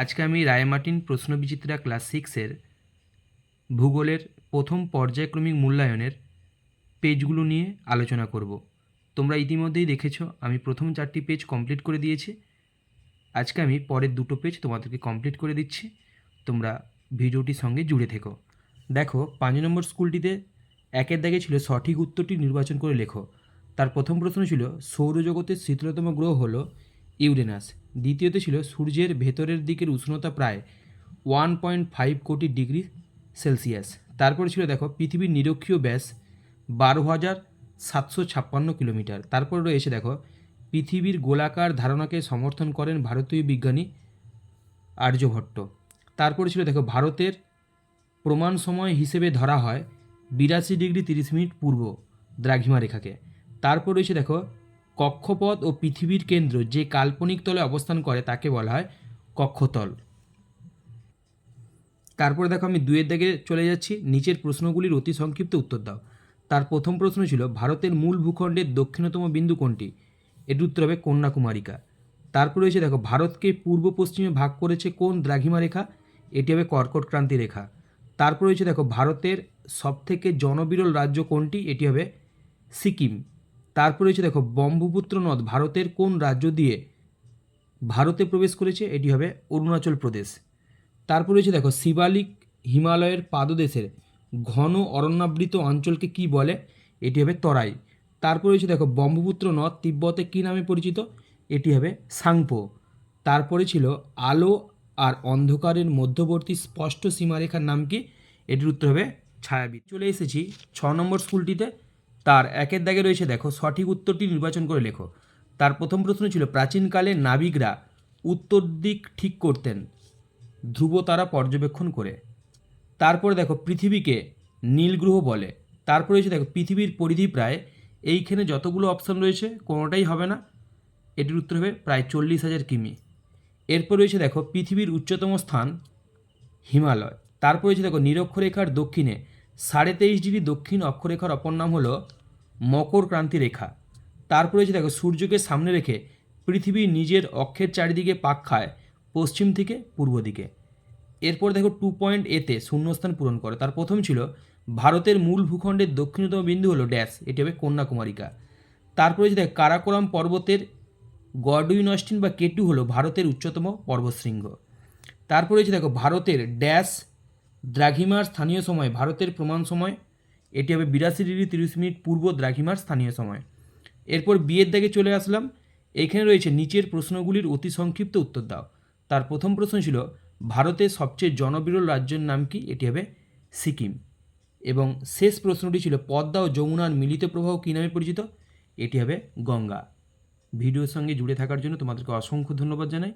আজকে আমি রায়মার্টিন প্রশ্নবিচিত্রা ক্লাস সিক্সের ভূগোলের প্রথম পর্যায়ক্রমিক মূল্যায়নের পেজগুলো নিয়ে আলোচনা করব। তোমরা ইতিমধ্যেই দেখেছ, আমি প্রথম চারটি পেজ কমপ্লিট করে দিয়েছি। আজকে আমি পরের দুটো পেজ তোমাদেরকে কমপ্লিট করে দিচ্ছি। তোমরা ভিডিওটির সঙ্গে জুড়ে থেকো। দেখো, পাঁচ নম্বর স্কুলটিতে একের দাগে ছিল সঠিক উত্তরটি নির্বাচন করে লেখো। তার প্রথম প্রশ্ন ছিল, সৌরজগতের শীতলতম গ্রহ হলো ইউরেনাস। দ্বিতীয়তে ছিল সূর্যের ভেতরের দিকের উষ্ণতা প্রায় ওয়ান পয়েন্ট ফাইভ কোটি ডিগ্রি সেলসিয়াস। তারপরে ছিল দেখো পৃথিবীর নিরক্ষীয় ব্যাস বারো হাজার সাতশো ছাপ্পান্ন কিলোমিটার। তারপর রয়েছে দেখো পৃথিবীর গোলাকার ধারণাকে সমর্থন করেন ভারতীয় বিজ্ঞানী আর্যভট্ট। তারপরে ছিল দেখো ভারতের প্রমাণ সময় হিসেবে ধরা হয় বিরাশি ডিগ্রি তিরিশ মিনিট পূর্ব দ্রাঘিমা রেখাকে তারপর রয়েছে দেখো কক্ষপথ ও পৃথিবীর কেন্দ্র যে কাল্পনিক তলে অবস্থান করে তাকে বলা হয় কক্ষতল। তারপরে দেখো আমি দুয়ের দিকে চলে যাচ্ছি। নিচের প্রশ্নগুলির অতি সংক্ষিপ্ত উত্তর দাও। তার প্রথম প্রশ্ন ছিল, ভারতের মূল ভূখণ্ডের দক্ষিণতম বিন্দু কোনটি? এর উত্তর হবে কন্যাকুমারিকা। তারপরে রয়েছে দেখো, ভারতকে পূর্ব পশ্চিমে ভাগ করেছে কোন দ্রাঘিমা রেখা? এটি হবে কর্কট ক্রান্তি রেখা। তারপর রয়েছে দেখো, ভারতের সবথেকে জনবিরল রাজ্য কোনটি? এটি হবে সিকিম। তারপর রয়েছে দেখো, ব্রহ্মপুত্র নদ ভারতের কোন রাজ্য দিয়ে ভারতে প্রবেশ করেছে? এটি হবে অরুণাচল প্রদেশ। তারপরে রয়েছে দেখো, শিবালিক হিমালয়ের পাদদেশের ঘন অরণ্যাবৃত অঞ্চলকে কি বলে? এটি হবে তরাই। তারপরে রয়েছে দেখো, ব্রহ্মপুত্র নদ তিব্বতে কী নামে পরিচিত? এটি হবে সাংপো। তারপরে ছিল আলো আর অন্ধকারের মধ্যবর্তী স্পষ্ট সীমারেখার নাম কি? এটির উত্তর হবে ছায়াবিদ চলে এসেছি ছ নম্বর স্কুলটিতে। তার একের দাগে রয়েছে, দেখো, সঠিক উত্তরটি নির্বাচন করে লেখো। তার প্রথম প্রশ্ন ছিল, প্রাচীনকালে নাবিকরা উত্তর দিক ঠিক করতেন, ধ্রুব তারা পর্যবেক্ষণ করে। তারপরে দেখো, পৃথিবীকে নীলগ্রহ বলে। তারপরে রয়েছে দেখো, পৃথিবীর পরিধি প্রায় এইখানে যতগুলো অপশান রয়েছে, কোনোটাই হবে না। এটির উত্তর হবে প্রায় চল্লিশ হাজার কিমি। এরপর রয়েছে দেখো, পৃথিবীর উচ্চতম স্থান হিমালয়। তারপর রয়েছে দেখো, নিরক্ষরেখার দক্ষিণে সাড়ে তেইশ ডিগ্রি দক্ষিণ অক্ষরেখার অপর নাম হলো মকর ক্রান্তি রেখা। তারপরে রয়েছে দেখো সূর্যকে সামনে রেখে পৃথিবী নিজের অক্ষের চারিদিকে পাক খায়, পশ্চিম থেকে পূর্ব দিকে। এরপর দেখো টু পয়েন্ট এতে শূন্যস্থান পূরণ করে। তার প্রথম ছিল ভারতের মূল ভূখণ্ডের দক্ষিণতম বিন্দু হলো ড্যাশ, এটি হবে কন্যাকুমারিকা। তারপরে রয়েছে দেখো কারাকোরাম পর্বতের গডউইন অস্টিন বা কেটু হলো ভারতের উচ্চতম পর্বতশৃঙ্গ। তারপরে রয়েছে দেখো ভারতের ড্যাশ দ্রাঘিমার স্থানীয় সময়, ভারতের প্রমাণ সময় এটি হবে বিরাশি ডিগ্রি তিরিশ মিনিট পূর্ব দ্রাঘিমার স্থানীয় সময়। এরপর বিয়ের দাগে চলে আসলাম। এখানে রয়েছে নিচের প্রশ্নগুলির অতি সংক্ষিপ্ত উত্তর দাও। তার প্রথম প্রশ্ন ছিল ভারতের সবচেয়ে জনবিরল রাজ্যের নাম কি? এটি হবে সিকিম। এবং শেষ প্রশ্নটি ছিল, পদ্মা ও যমুনার মিলিত প্রবাহ কী নামে পরিচিত? এটি হবে গঙ্গা। ভিডিওর সঙ্গে জুড়ে থাকার জন্য তোমাদেরকে অসংখ্য ধন্যবাদ জানাই।